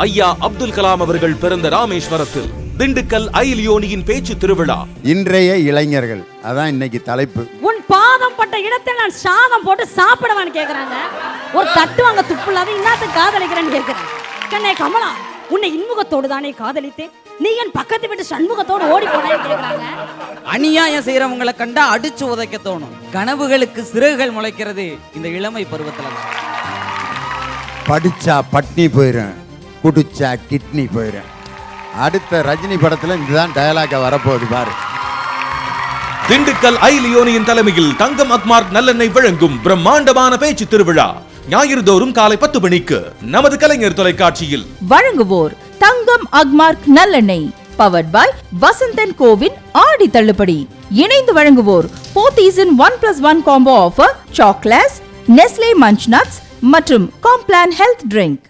ஐயா அப்துல் கலாம் அவர்கள் பிறந்த ராமேஸ்வரத்தில் திண்டுக்கல் ஐலியோனியின் பேச்சு திருவிழா. இன்றைய இளைஞர்கள் அதான் இன்னைக்கு தலைப்பு. உன் பாதம் பட்ட இடத்தில் நான் சாதம் போட்டு சாப்பிடுவான்னு கேக்குறாங்க. ஒரு தட்டு வாங்க துப்பு இல்லாத இன்னாத்துக்கு காதலிக்கிறேன்னு கேட்கிறேன் கண்ணே கமலா உன்னை இன்முகத்தோடு தானே காதலித்தேன். நீ என் பக்கத்து வீட்டு சண்முகத்தோடு ஓடி போனேன்னு கேக்குறாங்க. அநியாயம் செய்யறவங்களை கண்டா அடிச்சு உதைக்க தோணும். கனவுகளுக்கு சிறகுகள் முளைக்கிறது இந்த இளமை பருவத்துல படிச்சா பட்னி போயிடும் குடிச்சா கிட்னி போயிடும் அடுத்த ரஜினி படத்துல இதுதான் டயலாக வரப்போகுது பாரு. திண்டுக்கல் ஐலியோனியின் தலைமையில் தங்கம் அக்மார்க் நல்லெண்ணெய் வழங்கும் பிரம்மாண்டமான பேச்சு திருவிழா ஞாயிறு தோறும் காலை பத்து மணிக்கு நமது கலைஞர் தொலைக்காட்சியில். வழங்குவோர் தங்கம் அக்மார்க் நல்லெண்ணெய் பவர்ட் பாய் வசந்தன் கோவின் ஆடி தள்ளுபடி. இணைந்து வழங்குவோர் போத்தீஸின் one plus one combo offer chocolates Nestle munch nuts மற்றும் காம்ப்ளான் ஹெல்த் ட்ரிங்க்